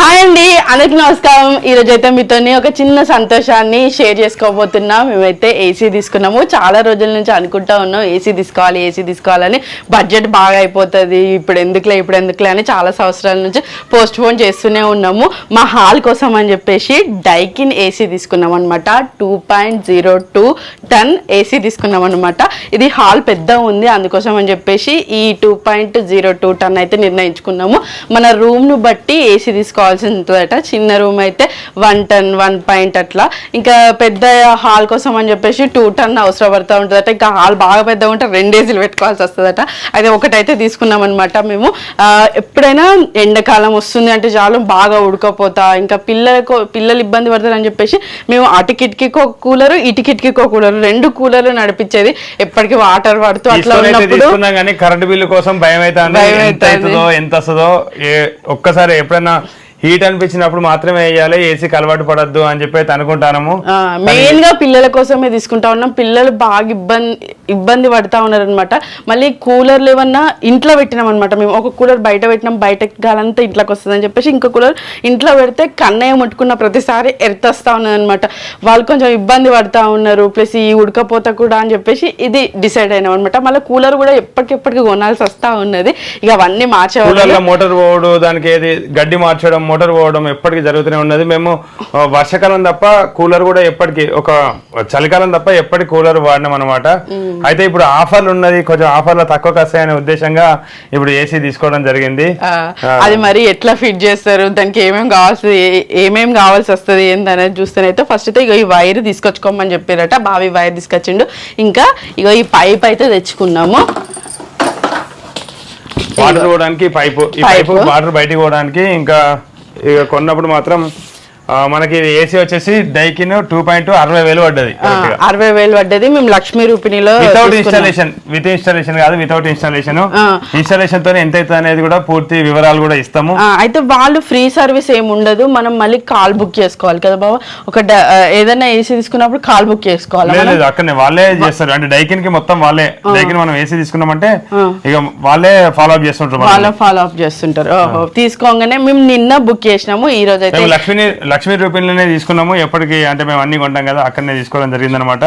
Hi అండి అందరికి నమస్కారం. ఈ రోజు అయితే మీతోని ఒక చిన్న సంతోషాన్ని షేర్ చేసుకోబోతున్నాం. మేమైతే ఏసీ తీసుకున్నాము. చాలా రోజుల నుంచి అనుకుంటా ఉన్నాం ఏసీ తీసుకోవాలి ఏసీ తీసుకోవాలని. బడ్జెట్ బాగా అయిపోతుంది ఇప్పుడు ఎందుకులే ఇప్పుడు ఎందుకులే అని చాలా సంవత్సరాల నుంచి పోస్ట్ పోన్ చేస్తూనే ఉన్నాము. మా హాల్ కోసం అని చెప్పేసి డైకిన్ ఏసీ తీసుకున్నాం అనమాట two point zero two ton AC తీసుకున్నాం అనమాట ఇది హాల్ పెద్ద ఉంది అందుకోసం అని చెప్పేసి ఈ two point zero two ton అయితే నిర్ణయించుకున్నాము. మన రూమ్ను బట్టి ఏసీ తీసుకోవాలి తీసుకోవాల్సి ఉంటుందట చిన్న రూమ్ అయితే వన్ టన్ వన్ పాయింట్ అట్లా. ఇంకా పెద్ద హాల్ కోసం అని చెప్పేసి టూ టన్ అవసరం పడుతూ ఉంటుందట. ఇంకా హాల్ బాగా పెద్దగా ఉంటే రెండు ఏసీలు పెట్టుకోవాల్సి వస్తుందట. అయితే ఒకటైతే తీసుకున్నాం అనమాట మేము ఎప్పుడైనా ఎండాకాలం వస్తుంది అంటే చాలు బాగా ఉడకపోతా ఇంకా పిల్లలకు పిల్లలు ఇబ్బంది పడతారని చెప్పేసి మేము అటు కిటికీకో కూలరు ఇటు కిటికీకో కూలరు రెండు కూలర్లు నడిపించేది. ఎప్పటికీ వాటర్ పడుతూ అట్లా ఉన్నప్పుడు కరెంట్ బిల్లు కోసం భయం భయం ఎంత వస్తుందో ఒక్కసారి ఎప్పుడైనా హీట్ అనిపించినప్పుడు మాత్రమే వేయాలి ఏసీకి అలవాటు పడద్దు అని చెప్పి అయితే అనుకుంటాము మెయిన్గా పిల్లల కోసమే తీసుకుంటా ఉన్నాం. పిల్లలు బాగా ఇబ్బంది ఇబ్బంది పడతా ఉన్నారు అనమాట మళ్ళీ కూలర్లు ఏమన్నా ఇంట్లో పెట్టినాం అనమాట మేము ఒక కూలర్ బయట పెట్టినాం బయట గాలంతా ఇంట్లోకి వస్తుంది అని చెప్పేసి ఇంకో కూలర్ ఇంట్లో పెడితే కన్నయ్య ముట్టుకున్న ప్రతిసారి ఎర్తొస్తా ఉన్నది అనమాట వాళ్ళు కొంచెం ఇబ్బంది పడతా ఉన్నారు ప్లస్ ఈ ఉడకపోత కూడా అని చెప్పేసి ఇది డిసైడ్ అయినాం అనమాట మళ్ళీ కూలర్ కూడా ఎప్పటికెప్పటికి కొనాల్సి వస్తా ఉన్నది. ఇక అవన్నీ కూలర్లో మోటార్ పోవడం దానికి ఏది గడ్డి మార్చడం మోటార్ పోవడం ఎప్పటికీ జరుగుతూనే ఉన్నది. మేము వర్షాకాలం తప్ప కూలర్ కూడా ఎప్పటికీ ఒక చలికాలం తప్ప ఎప్పటికి కూలర్ వాడినాం అనమాట అయితే ఇప్పుడు ఆఫర్లు ఉన్నది కొంచెం ఆఫర్లు తక్కువ వస్తాయనే ఉద్దేశంగా ఇప్పుడు ఏసీ తీసుకోవడం జరిగింది. అది మరి ఎట్లా ఫిట్ చేస్తారు? దానికి ఏమేమి కావాల్సి ఏమేమి కావాల్సి వస్తుంది ఏందనేది చూస్తేనైతే ఫస్ట్ అయితే ఇగో ఈ వైర్ తీసుకొచ్చుకోమని చెప్పారట. బావి వైర్ తీసుకొచ్చిండు. ఇంకా ఇగో ఈ పైప్ అయితే తెచ్చుకున్నాము. వాటర్ పోవడానికి పైపు ఈ. పైపు. వాటర్ బయటికి పోవడానికి ఇంకా ఇక కొన్నప్పుడు మాత్రం మనకి ఏసీ వచ్చేసి డైకిన్ టూ పాయింట్ అరవై వేలు పడ్డది. అరవై వేలు పడ్డది. మేము లక్ష్మీ రూపిణిలో వితౌట్. ఇన్స్టాలేషన్ విత్ ఇన్స్టాలేషన్ కాదు వితౌట్ ఇన్స్టాలేషన్. ఇన్స్టాలేషన్తో ఎంత అవుతుంది అనేది కూడా పూర్తి వివరాలు కూడా ఇస్తాము. అయితే వాళ్ళు ఫ్రీ సర్వీస్ ఏమి ఉండదు. మనం మళ్ళీ కాల్ బుక్ చేసుకోవాలి కదా బాబా. ఒక ఏదైనా ఏసీ తీసుకున్నప్పుడు కాల్ బుక్ చేసుకోవాలి? లేదు అక్కడనే వాళ్ళే చేస్తారు. అంటే డైకిన్కి మొత్తం వాళ్ళే. డైకిన్ మనం ఏసీ తీసుకున్నామంటే ఇక వాళ్ళే ఫాలో అప్ చేస్తుంటారు. వాళ్ళు ఫాలో అప్ చేస్తుంటారు. తీసుకోగానే మేము నిన్న బుక్ చేసినాము. ఈ రోజు అయితే లక్ష్మీ లక్ష్మీ రూపంలోనే తీసుకున్నాము. ఎప్పటికి అంటే మేము అన్ని కొంటాం కదా అక్కడనే తీసుకోవడం జరిగింది అనమాట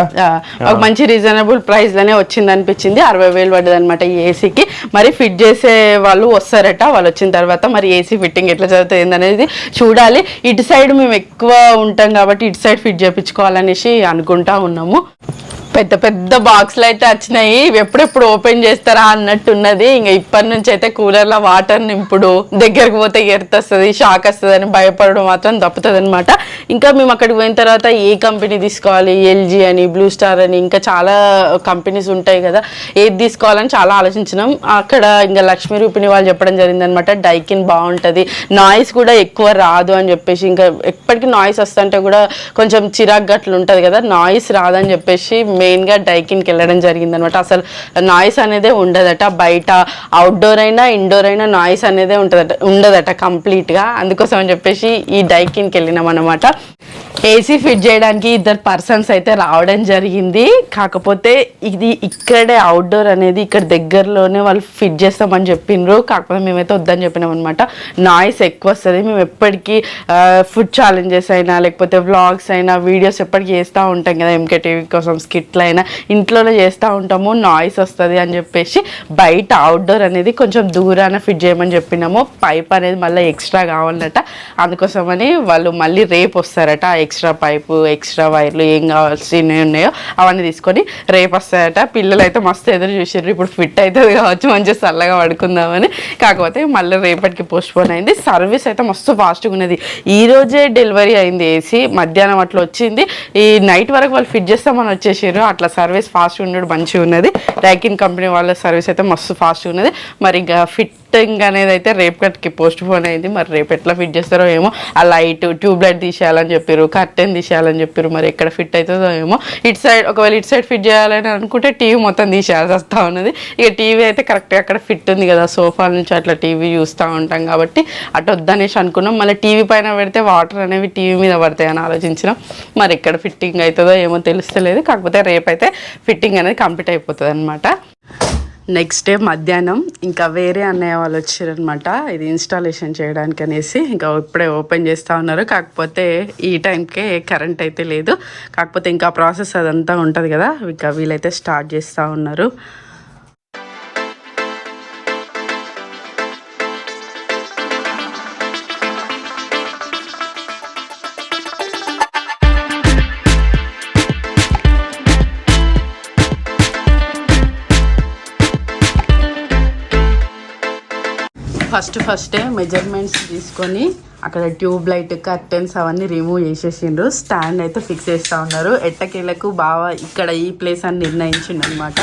ఒక మంచి రీజనబుల్ ప్రైస్లోనే వచ్చింది అనిపించింది అరవై వేలు పడ్డది అనమాట ఈ ఏసీకి మరి ఫిట్ చేసే వాళ్ళు వస్తారట. వాళ్ళు వచ్చిన తర్వాత మరి ఏసీ ఫిట్టింగ్ ఎట్లా జరుగుతుంది అనేది చూడాలి. ఇటు సైడ్ మేము ఎక్కువ ఉంటాం కాబట్టి ఇటు సైడ్ ఫిట్ చేయించుకోవాలనేసి అనుకుంటా ఉన్నాము. పెద్ద పెద్ద బాక్స్లు అయితే వచ్చినాయి. ఎప్పుడెప్పుడు ఓపెన్ చేస్తారా అన్నట్టున్నది. ఇంకా ఇప్పటి నుంచి అయితే కూలర్లో వాటర్ నింపుడు దగ్గరకు పోతే ఎర్తొస్తుంది షాక్ వస్తుంది అని భయపడడం మాత్రం తప్పుతుంది అనమాట ఇంకా మేము అక్కడికి పోయిన తర్వాత ఏ కంపెనీ తీసుకోవాలి? ఎల్జీ అని బ్లూ స్టార్ అని ఇంకా చాలా కంపెనీస్ ఉంటాయి కదా. ఏది తీసుకోవాలని చాలా ఆలోచించినాం. అక్కడ ఇంకా లక్ష్మీ రూపిణి వాళ్ళు చెప్పడం జరిగింది అనమాట డైకిన్ బాగుంటుంది నాయిస్ కూడా ఎక్కువ రాదు అని చెప్పేసి. ఇంకా ఎప్పటికీ నాయిస్ వస్తుంటే కూడా కొంచెం చిరాకు గట్లు ఉంటుంది కదా నాయిస్ రాదని చెప్పేసి మెయిన్గా డైకిన్కి వెళ్ళడం జరిగింది అనమాట అసలు నాయిస్ అనేదే ఉండదట బయట అవుట్డోర్ అయినా ఇండోర్ అయినా నాయిస్ అనేదే ఉంటుందట ఉండదట కంప్లీట్గా. అందుకోసం అని చెప్పేసి ఈ డైకిన్కి వెళ్ళినాం అనమాట ఏసీ ఫిట్ చేయడానికి ఇద్దరు పర్సన్స్ అయితే రావడం జరిగింది. కాకపోతే ఇది ఇక్కడే అవుట్డోర్ అనేది ఇక్కడ దగ్గరలోనే వాళ్ళు ఫిట్ చేస్తామని చెప్పిండ్రు కాకపోతే మేమైతే వద్దని చెప్పినాం అనమాట నాయిస్ ఎక్కువ వస్తుంది. మేము ఎప్పటికీ ఫుడ్ ఛాలెంజెస్ అయినా లేకపోతే వ్లాగ్స్ అయినా వీడియోస్ ఎప్పటికీ చేస్తూ ఉంటాం కదా ఎంకే టీవీ కోసం స్కిట్లు అయినా. ఇంట్లోనే చేస్తూ ఉంటాము. నాయిస్ వస్తుంది అని చెప్పేసి బయట అవుట్డోర్ అనేది కొంచెం దూరాన ఫిట్ చేయమని చెప్పినాము. పైప్ అనేది మళ్ళీ ఎక్స్ట్రా కావాలన్నట. అందుకోసమని వాళ్ళు మళ్ళీ రేపు వస్తారట ఎక్స్ట్రా పైపు ఎక్స్ట్రా వైర్లు ఏం కావాల్సినవి ఉన్నాయో అవన్నీ తీసుకొని రేపు వస్తారట. పిల్లలు అయితే మస్తు ఎదురు చూసారు ఇప్పుడు ఫిట్ అవుతుంది కావచ్చు మంచిగా చల్లగా పడుకుందామని. కాకపోతే మళ్ళీ రేపటికి పోస్ట్ పోన్ అయింది. సర్వీస్ అయితే మస్తు ఫాస్ట్గా ఉన్నది ఈ రోజే డెలివరీ అయింది ఏసీ మధ్యాహ్నం అట్లా వచ్చింది. ఈ నైట్ వరకు వాళ్ళు ఫిట్ చేస్తామని వచ్చేసారు అట్లా సర్వీస్ ఫాస్ట్గా ఉండడం మంచిగా ఉన్నది డైకిన్ కంపెనీ వాళ్ళ సర్వీస్ అయితే మస్తు ఫాస్ట్గా ఉన్నది మరి ఇంకా ఫిట్ ఫిట్టింగ్ అనేది అయితే రేపు కట్కి పోస్ట్ పోన్ అయింది. మరి రేపు ఎట్లా ఫిట్ చేస్తారో ఏమో ఆ లైట్ ట్యూబ్ లైట్ తీసేయాలని చెప్పారు కర్టెన్ తీసేయాలని చెప్పారు మరి ఎక్కడ ఫిట్ అవుతుందో ఏమో. ఇటు సైడ్ ఒకవేళ ఇటు సైడ్ ఫిట్ చేయాలని అనుకుంటే టీవీ మొత్తం తీసేయాల్సి వస్తూ ఉన్నది. ఇక టీవీ అయితే కరెక్ట్గా అక్కడ ఫిట్ ఉంది కదా సోఫాల నుంచి అట్లా టీవీ చూస్తూ ఉంటాం కాబట్టి అటు వద్దనేసి అనుకున్నాం. మళ్ళీ టీవీ పైన పెడితే వాటర్ అనేవి టీవీ మీద పడతాయని ఆలోచించినాం. మరి ఎక్కడ ఫిట్టింగ్ అవుతుందో ఏమో తెలుస్తలేదు. కాకపోతే రేపైతే ఫిట్టింగ్ అనేది కంప్లీట్ అయిపోతుంది అనమాట నెక్స్ట్ డే మధ్యాహ్నం ఇంకా వేరే అన్నయ్య వాళ్ళు వచ్చారనమాట ఇది ఇన్స్టాలేషన్ చేయడానికి అనేసి ఇంకా ఇప్పుడే ఓపెన్ చేస్తూ ఉన్నారు. కాకపోతే ఈ టైంకే కరెంట్ అయితే లేదు. కాకపోతే ఇంకా ప్రాసెస్ అదంతా ఉంటుంది కదా. ఇంకా వీళ్ళైతే స్టార్ట్ చేస్తూ ఉన్నారు. ఫస్ట్ ఫస్టే మెజర్మెంట్స్ తీసుకొని అక్కడ ట్యూబ్ లైట్ కర్టెన్స్ అవన్నీ రిమూవ్ చేసేసిండ్రు. స్టాండ్ అయితే ఫిక్స్ చేస్తూ ఉన్నారు. ఎట్టకేలకు బాగా ఇక్కడ ఈ ప్లేస్ అని నిర్ణయించిండు అనమాట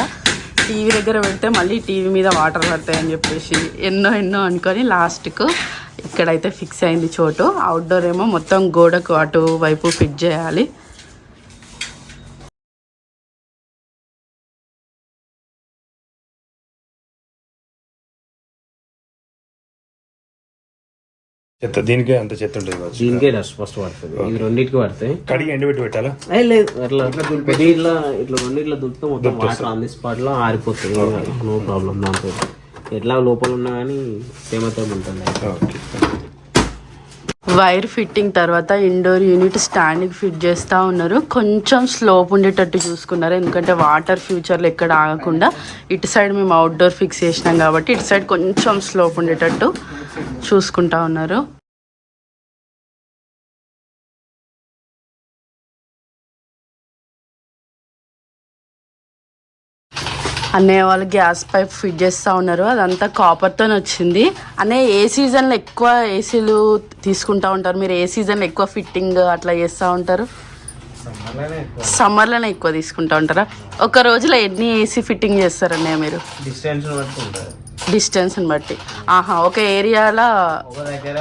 టీవీ దగ్గర పెడితే మళ్ళీ టీవీ మీద వాటర్ పడతాయని చెప్పేసి ఎన్నో ఎన్నో అనుకొని లాస్ట్కు ఇక్కడైతే ఫిక్స్ అయింది చోటు. అవుట్డోర్ ఏమో మొత్తం గోడకు అటు వైపు ఫిట్ చేయాలి. చెత్త దీనికే అంత చెత్త ఉంటుంది కావచ్చు. దీనికే డస్ట్ ఫస్ట్ పడుతుంది ఇది రెండింటికి పడతాయి కడిగి ఎండబెట్టి పెట్టాలా? లేదు అట్లా కొద్ది ఇట్లా ఇట్లా రెండు ఇట్లా దులిపితే మొత్తం వాటర్ ఆన్ ది స్పాట్లో ఆరిపోతుంది. నో ప్రాబ్లం దాంతో. ఎట్లా లోపల ఉన్నా కానీ తేమతో ఉంటుంది. ఓకే. వైర్ ఫిట్టింగ్ తర్వాత ఇండోర్ యూనిట్ స్టాండ్కి ఫిట్ చేస్తూ ఉన్నారు. కొంచెం స్లోప్ ఉండేటట్టు చూసుకున్నారు. ఎందుకంటే వాటర్ ఫ్యూచర్లో ఎక్కడ ఆగకుండా ఇటు సైడ్ మేము అవుట్డోర్ ఫిక్స్ చేసినాం కాబట్టి ఇటు సైడ్ కొంచెం స్లోప్ ఉండేటట్టు చూసుకుంటా ఉన్నారు. అన్నయ్య వాళ్ళు గ్యాస్ పైప్ ఫిట్ చేస్తూ ఉన్నారు. అదంతా కాపర్తో వచ్చింది. అన్నయ్య ఏ సీజన్లో ఎక్కువ ఏసీలు తీసుకుంటా ఉంటారు? మీరు ఏ సీజన్లో ఎక్కువ ఫిట్టింగ్ అట్లా చేస్తూ ఉంటారు? సమ్మర్లోనే ఎక్కువ. తీసుకుంటా ఉంటారా? ఒక రోజులో ఎన్ని ఏసీ ఫిట్టింగ్ చేస్తారు అన్నయ్య మీరు? డిస్టెన్స్ డిస్టెన్స్ని బట్టి. ఆహా ఒక ఏరియాలో? ఒక దగ్గర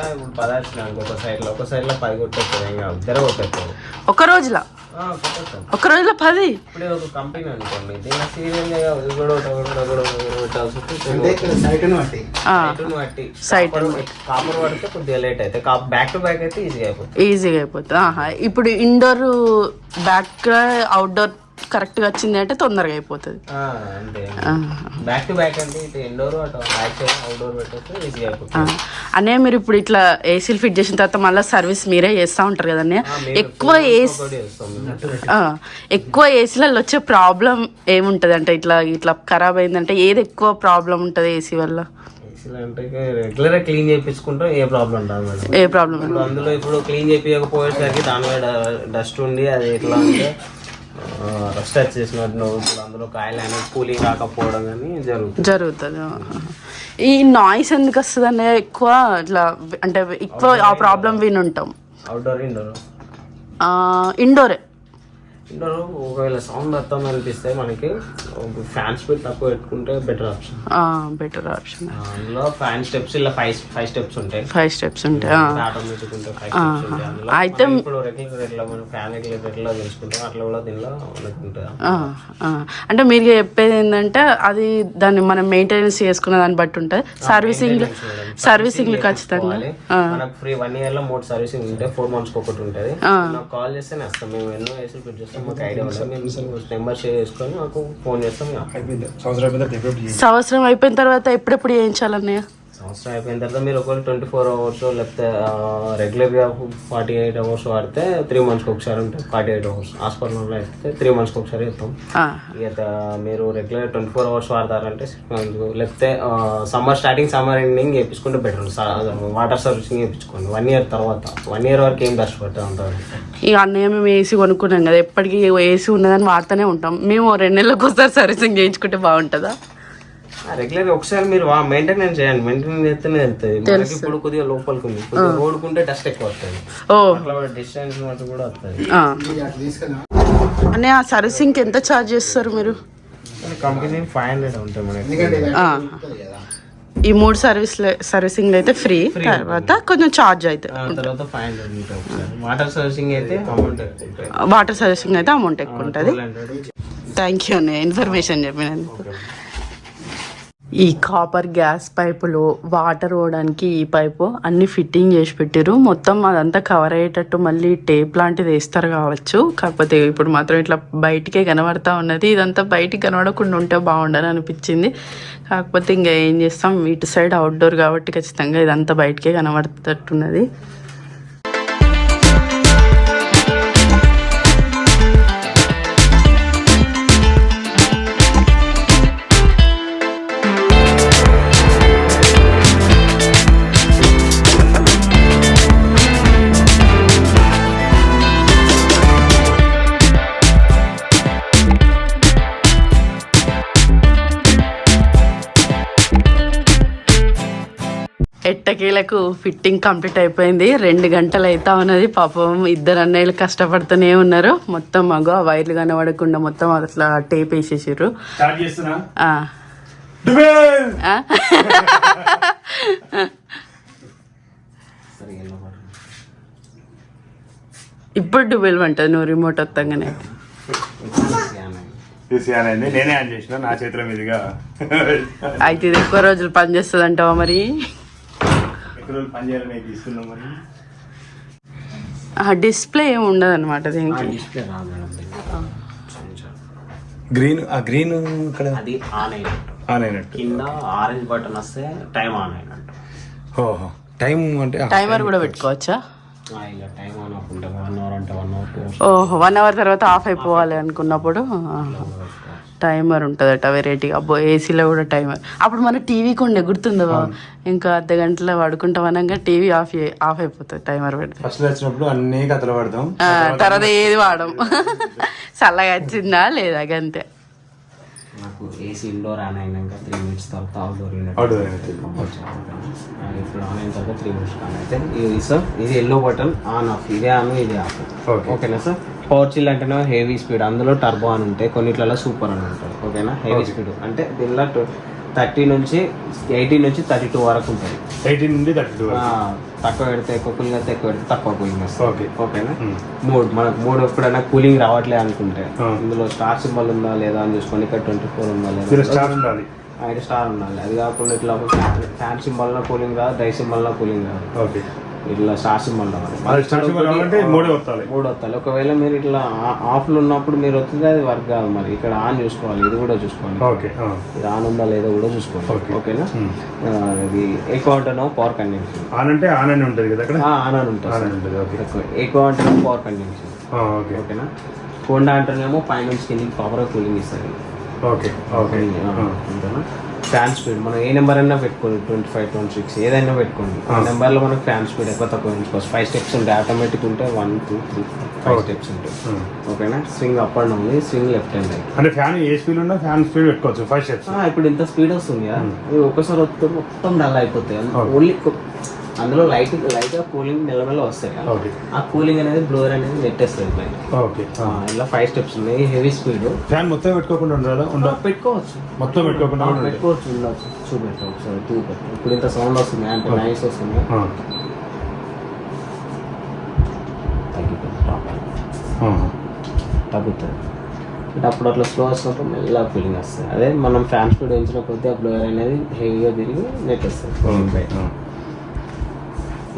ఒక సైడ్లో ఒక పది కొట్టేస్తారు రోజులో? ఒక రోజులో పది? ఇప్పుడే ఒక కంపెనీ అనుకోండి. సైట్ కాపర్ పడితే కొద్దిగా లేట్ అయితే బ్యాక్ టు బ్యాక్ అయితే ఈజీగా అయిపోతుంది. ఈజీగా అయిపోతుంది. ఆహా ఇప్పుడు ఇండోర్ బ్యాక్ అవుట్డోర్ కరెక్ట్గా వచ్చింది అంటే తొందరగా అయిపోతుంది. బ్యాక్ టు బ్యాక్ అంటే ఇటు ఇండోర్ అటు అవుట్డోర్ పెట్టేస్తే ఈజీగా అయిపోతుంది. అనే మీరు ఇప్పుడు ఇట్లా ఏసీలు ఫిట్ చేసిన తర్వాత మళ్ళీ సర్వీస్ మీరే చేస్తూ ఉంటారు కదా అన్నయ్య? ఎక్కువ ఏసీ ఎక్కువ ఏసీలలో వచ్చే ప్రాబ్లం ఏముంటుంది? అంటే ఇట్లా ఇట్లా ఖరాబ్ అయిందంటే ఏది ఎక్కువ ప్రాబ్లం ఉంటుంది ఏసీ వల్ల? రెగ్యులర్గా క్లీన్ చేయించుకుంటే ఏ ప్రాబ్లం రాదు మేడం. ఏ ప్రాబ్లం అందులో ఇప్పుడు క్లీన్ చేయించకపోయేసరికి దాని మీద డస్ట్ ఉండి అది ఎట్లా అంటే రస్ట్ టచ్ చేసినట్టు అందులో కాయలు అనేది కూలింగ్ రాకపోవడం కానీ జరుగుతుంది. ఈ నాయిస్ ఎందుకు వస్తుంది అన్నయ్య ఎక్కువ ఇట్లా అంటే ఎక్కువ ఆ ప్రాబ్లం విని ఉంటాం అవుట్డోర్ ఇండోర్ ఇండోరే ఇండోర్ ఒకవేళ సౌండ్ వస్తాం అనిపిస్తే మనకి ఫ్యాన్ స్పీడ్ తక్కువ పెట్టుకుంటే బెటర్ ఆప్షన్ బెటర్ ఆప్షన్ అందులో ఫ్యాన్ స్టెప్స్ ఇలా ఫైవ్ ఫైవ్ స్టెప్స్ ఉంటాయి. ఫైవ్ స్టెప్స్ ఉంటాయి. ఆటోమేటిక్ ఉంటాయి ఫైవ్ స్టెప్స్ ఉంటాయి. అందులో అయితే ఇప్పుడు రెగ్యులర్ ఎట్లా మనం ఫ్యాన్ రెగ్యులర్ ఎట్లా తెలుసుకుంటాం అట్లా కూడా దీనిలో ఉంటుంది. అంటే మీరు చెప్పేది ఏంటంటే అది దాన్ని మనం మెయింటెనెన్స్ చేసుకున్న దాన్ని బట్టి ఉంటుంది. సర్వీసింగ్ సర్వీసింగ్ ఖచ్చితంగా. మనకు ఫ్రీ వన్ ఇయర్లో మూడు సర్వీసింగ్ ఉంటాయి ఫోర్ మంత్స్ ఒకటి ఉంటుంది. నాకు కాల్ చేస్తేనే వస్తాం మేము ఎన్నో ఏసీలు ఫిట్ చేస్తాం. నెంబర్ షేర్ చేసుకొని మాకు ఫోన్ చేస్తాం సంవత్సరం అయిపోయిన తర్వాత ఎప్పుడెప్పుడు చేయించాలన్నయ్య సంవత్సరం అయిపోయిన తర్వాత మీరు ఒకవేళ ట్వంటీ ఫోర్ అవర్స్ లేకపోతే రెగ్యులర్గా ఫార్టీ ఎయిట్ అవర్స్ వాడితే త్రీ మంత్స్కి ఒకసారి ఉంటుంది ఫార్టీ ఎయిట్ అవర్స్ హాస్పిటల్లో అయితే త్రీ మంత్స్కి ఒకసారి ఇస్తాం. ఇక మీరు రెగ్యులర్ ట్వంటీ ఫోర్ అవర్స్ వాడతారంటే six months. లేకపోతే సమ్మర్ స్టార్టింగ్ సమ్మర్ ఎండింగ్ వేయించుకుంటే బెటర్ వాటర్ సర్వీసింగ్ వేయించుకోండి వన్ ఇయర్ తర్వాత. వన్ ఇయర్ వరకు ఏం పట్టే ఉంటారు ఇక అన్నయ్య మేము ఏసీ కొనుక్కున్నాం కదా ఎప్పటికీ ఏసీ ఉన్నదని వాడుతూనే ఉంటాం. మేము రెండు నెలలకు ఒకసారి సర్వీసింగ్ చేయించుకుంటే బాగుంటుందా? రెగ్యులర్ ఒకసారి మీరు మెయింటెనెన్స్ చేయండి. మెయింటెనెన్స్ చేస్తేనే వెళ్తుంది మనకి ఇప్పుడు కొద్దిగా లోపలికి ఉంది. కొద్దిగా రోడ్కుంటే డస్ట్ ఎక్కువ వస్తుంది. అట్లా డిస్టెన్స్ మటు కూడా వస్తుంది. అన్నయ్య ఆ సర్వీసింగ్కి ఎంత ఛార్జ్ చేస్తారు మీరు? కంపెనీ ఫైవ్ హండ్రెడ్ ఉంటాయి మనకి. ఈ మూడు సర్వీస్ సర్వీసింగ్ అయితే ఫ్రీ తర్వాత కొంచెం ఛార్జ్ అయితే వాటర్ సర్వీసింగ్ అయితే అమౌంట్ ఎక్కువ ఉంటాయి వాటర్ సర్వీసింగ్ అయితే అమౌంట్ ఎక్కువ ఉంటుంది. 1200. థ్యాంక్ యూ అన్నయ్య. ఇన్ఫర్మేషన్ చెప్పినందుకు. ఈ కాపర్ గ్యాస్ పైపులు వాటర్ పోవడానికి ఈ పైపు అన్ని ఫిట్టింగ్ చేసి పెట్టారు మొత్తం అదంతా కవర్ అయ్యేటట్టు మళ్ళీ టేప్ లాంటిది వేస్తారు కావచ్చు. కాకపోతే ఇప్పుడు మాత్రం ఇట్లా బయటికే కనబడతా ఉన్నది. ఇదంతా బయటికి కనబడకుండా ఉంటే బాగుండని అనిపించింది. కాకపోతే ఇంకా ఏం చేస్తాం? ఇటు సైడ్ అవుట్డోర్ కాబట్టి ఖచ్చితంగా ఇదంతా బయటికే కనబడేటట్టున్నది. ఎట్టకేలకు ఫిట్టింగ్ కంప్లీట్ అయిపోయింది. రెండు గంటలు అవుతా ఉన్నది. పాపం ఇద్దరు అన్నయ్యలు కష్టపడుతూనే ఉన్నారు. మొత్తం మగ ఆ వైర్లు కనబడకుండా మొత్తం అట్లా టేప్ వేసేసారు ఇప్పుడు డుబెల్ ఉంటుంది నువ్వు రిమోట్ వస్తాగానే చూసి అనేది నేనే ఆన్ చేసిన. నా చేతుల మీదుగా. అయితే ఇది ఎక్కువ రోజులు పనిచేస్తుంది అంటావా మరి? రోజులు పని చేయాలని తీసుకున్నాం మరి? డిస్ప్లే ఏమి ఉండదు అనమాట దీనికి డిస్ప్లే మేడం. గ్రీన్ ఆ గ్రీన్ ఇక్కడ? అది ఆన్ అయినట్టు. ఆన్ అయినట్టు. కింద ఆరెంజ్ బటన్ వస్తే టైం ఆన్ అయినట్టు. ఓహో. టైం అంటే టైమర్ కూడా పెట్టుకోవచ్చా? ఆ, ఇలా టైం ఆన్ వన్ అవర్ అంటే వన్ అవర్ టూ ఓహో వన్ అవర్ తర్వాత ఆఫ్ అయిపోవాలి అనుకున్నప్పుడు టైమర్ ఉంటుందట వెరైటీగా అబ్బో ఏసీలో కూడా టైమర్. అప్పుడు మన టీవీకి ఉండే గుర్తుందా? ఇంకా అర్ధ గంటలో పడుకుంటాం అనగా టీవీ ఆఫ్ ఆఫ్ అయిపోతుంది టైమర్ పెడితే. ఫస్ట్ వచ్చినప్పుడు అన్ని కథలు పడతాం. ఆ, తర్వాత ఏది వాడం. చల్లగా వచ్చిందా లేదా నాకు ఏసీ ఇండోర్ ఆన్ అయినాక త్రీ మినిట్స్ తర్వాత అవుట్డోర్ యూనిట్ Outdoor unit. ఇప్పుడు ఆన్ అయిన తర్వాత త్రీ మినిట్స్ ఆన్ అయితే ఇది సార్ ఇది ఎల్లో బటన్ ఆన్ ఆఫ్ ఇదే ఆన్ ఇది ఆఫ్. ఓకేనా సార్ పవర్ చిల్ అంటేనే హెవీ స్పీడ్ అందులో టర్బో అని ఉంటాయి కొన్నిట్లలో సూపర్ అని ఉంటుంది. ఓకేనా హెవీ స్పీడ్ అంటే దీనిలో థర్టీ నుంచి ఎయిటీ నుంచి థర్టీ టూ వరకు ఉంటుంది. ఎయిటీన్ నుండి థర్టీ టూ తక్కువ పెడితే ఎక్కువ కూలింగ్ అయితే ఎక్కువ పెడితే తక్కువ కూలింగ్ వస్తుంది ఓకే. ఓకేనా. మూడు మనకు మూడు ఎప్పుడైనా కూలింగ్ రావట్లే అనుకుంటే. ఇందులో స్టార్ సింబల్ ఉందా లేదా అని చూసుకొని ఇక్కడ ట్వంటీ ఫోర్ ఉందా లేదా స్టార్ ఉండాలి. ఐదు స్టార్ ఉండాలి. అది కాకుండా ఇట్లా ఫ్యాన్ సింబల్లో కూలింగ్ రాదు డై సింబల్లో కూలింగ్ రాదు. ఓకే. ఇట్లా స్టార్ సింబల్ రావాలి అది స్టార్ సింబల్ రావాలంటే మూడే వస్తాయి మూడు వస్తాయి ఒకవేళ మీరు ఇట్లా ఆఫ్లో ఉన్నప్పుడు మీరు వస్తుంది అది వర్క్ కాదు మరి. ఇక్కడ ఆన్ చూసుకోవాలి ఇది కూడా చూసుకోవాలి. ఓకే. ఇది ఆన్ ఉందా లేదో కూడా చూసుకోవాలి. ఓకేనా? ఇది ఎక్కువ అంటేనో పవర్ కండెన్షన్ ఆన్ అంటే ఆన్ అని ఉంటుంది కదా అక్కడ ఆన్ అని ఉంటుంది ఎక్కువ అంటేనో పవర్ ఓకే. ఓకేనా? కొండ అంటేనేమో పైనుంచి కిందికి ప్రాపర్గా కూలింగ్ ఇస్తుంది ఓకే ఓకే. అంతేనా? ఫ్యాన్ స్పీడ్ మనం ఏ నెంబర్ అయినా పెట్టుకోండి ట్వంటీ ఫైవ్ ట్వంటీ సిక్స్ ఏదైనా పెట్టుకోండి. ఆ నెంబర్లో మనకు ఫ్యాన్ స్పీడ్ ఎక్కువ తక్కువ ఉంచుకోవచ్చు ఫైవ్ స్టెప్స్ ఉంటాయి. ఆటోమేటిక్ ఉంటే one two three five. Steps ఉంటాయి. ఓకేనా? స్వింగ్ అప్ అండ్ ఉంది స్వింగ్ లెఫ్ట్ హ్యాండ్ రైట్ అంటే ఫ్యాన్ ఏ స్పీడ్ ఉన్నా ఫ్యాన్ స్పీడ్ పెట్టుకోవచ్చు. ఫైవ్ స్టెప్స్ ఇప్పుడు ఇంత స్పీడ్ వస్తుంది కదా. అది ఒక్కసారి వస్తే మొత్తం డల్ అయిపోతాయి. ఓన్లీ అందులో లైట్ లైట్గా కూలింగ్ మెల్లమెల్ల వస్తాయి ఆ కూలింగ్ అనేది బ్లోర్ అనేది నెట్టేస్తుంది పైన ఓకే. ఇలా ఫైవ్ స్టెప్స్ ఉన్నాయి. హెవీ స్పీడ్ ఫ్యాన్ మొత్తం పెట్టుకోకుండా ఉండాలా? ఉండ పెట్టుకోవచ్చు. మొత్తం పెట్టుకోకుండా ఉండాలి. పెట్టుకోవచ్చు ఉండొచ్చు. చూపెట్టు ఒకసారి ఇప్పుడు ఇంత సౌండ్ వస్తుంది అంటే. నైస్ వస్తుంది. తగ్గుతుంది. అంటే అప్పుడు అట్లా స్లో వచ్చినప్పుడు మెల్లగా ఫీలింగ్ వస్తుంది. అదే మనం ఫ్యాన్ స్పీడ్ పెంచిన కొద్దీ ఆ బ్లోయర్ అనేది హెవీగా తిరిగి నెట్ వస్తుంది కూలింగ్.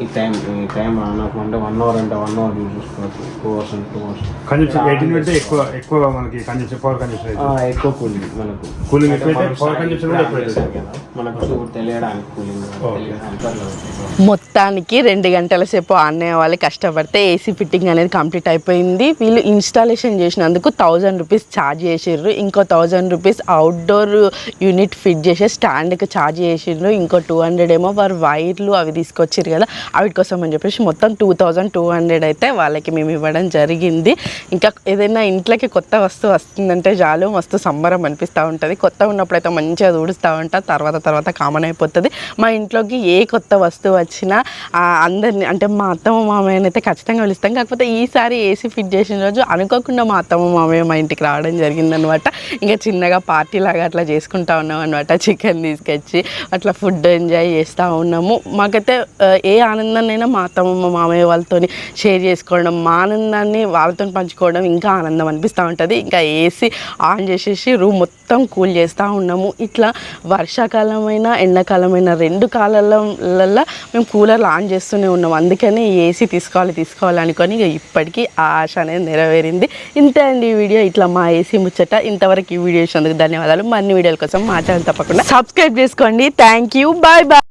ఈ టైం ఈ టైం నాకు అంటే వన్ అవర్ అంటే వన్ అవర్ చూసుకోవచ్చు. టూ అవర్స్ అంటే టూ అవర్స్ కన్జంప్షన్ ఎయిటీన్ అంటే ఎక్కువ ఎక్కువ మనకి కన్జంప్షన్ పవర్ కన్జంప్షన్ అయితే ఎక్కువ కూలింగ్ మనకు. మనం power starting consumption కూడా. చేసాం కదా, మనకు తెలియడానికి కూలింగ్. మొత్తానికి రెండు గంటల సేపు అన్నయ్య వాళ్ళు కష్టపడితే ఏసీ ఫిట్టింగ్ అనేది కంప్లీట్ అయిపోయింది. వీళ్ళు ఇన్స్టాలేషన్ చేసినందుకు థౌజండ్ రూపీస్ ఛార్జ్ చేసిర్రు. ఇంకో thousand rupees outdoor unit fit చేసే స్టాండ్కి ఛార్జ్ చేసిర్రు. ఇంకో టూ హండ్రెడ్ ఏమో వారు వైర్లు అవి తీసుకొచ్చిర్రు కదా. ఆవిడ కోసం అని చెప్పేసి మొత్తం టూ థౌజండ్ టూ హండ్రెడ్ అయితే వాళ్ళకి మేము ఇవ్వడం జరిగింది. ఇంకా ఏదైనా ఇంట్లోకి కొత్త వస్తువు వస్తుందంటే చాలు మస్తు సంబరం అనిపిస్తూ ఉంటుంది. కొత్త ఉన్నప్పుడు అయితే మంచిగా ఊడుస్తూ ఉంటా తర్వాత తర్వాత కామన్ అయిపోతుంది. మా ఇంట్లోకి ఏ కొత్త వస్తువు వచ్చినా అందరిని అంటే మా అత్తమ్మ మామయ్యని అయితే ఖచ్చితంగా పిలుస్తాం. కాకపోతే ఈసారి ఏసీ ఫిట్ చేసిన రోజు అనుకోకుండా మా అత్తమ్మ మామయ్య మా ఇంటికి రావడం జరిగిందనమాట ఇంకా చిన్నగా పార్టీ లాగా అట్లా చేసుకుంటా ఉన్నాం అనమాట చికెన్ తీసుకొచ్చి అట్లా ఫుడ్ ఎంజాయ్ చేస్తూ ఉన్నాము. మాకైతే ఏ ఆనందాన్ని అయినా మా అత్తమ్మ మా మామయ్య వాళ్ళతో షేర్ చేసుకోవడం మా ఆనందాన్ని వాళ్ళతో పంచుకోవడం ఇంకా ఆనందం అనిపిస్తూ ఉంటుంది. ఇంకా ఏసీ ఆన్ చేసేసి రూమ్ మొత్తం కూల్ చేస్తూ ఉన్నాము. ఇట్లా వర్షాకాలమైన ఎండాకాలమైన రెండు కాలాలలో మేము కూలర్లు ఆన్ చేస్తూనే ఉన్నాము అందుకని ఏసీ తీసుకోవాలి తీసుకోవాలి అనుకొని ఇక ఇప్పటికీ ఆ ఆశ అనేది నెరవేరింది. ఇంతే అండి ఈ వీడియో. ఇట్లా మా ఏసీ ముచ్చట. ఇంతవరకు ఈ వీడియో ఇచ్చినందుకు ధన్యవాదాలు. మరిన్ని వీడియోల కోసం మా ఛానల్ తప్పకుండా సబ్స్క్రైబ్ చేసుకోండి. Thank you bye bye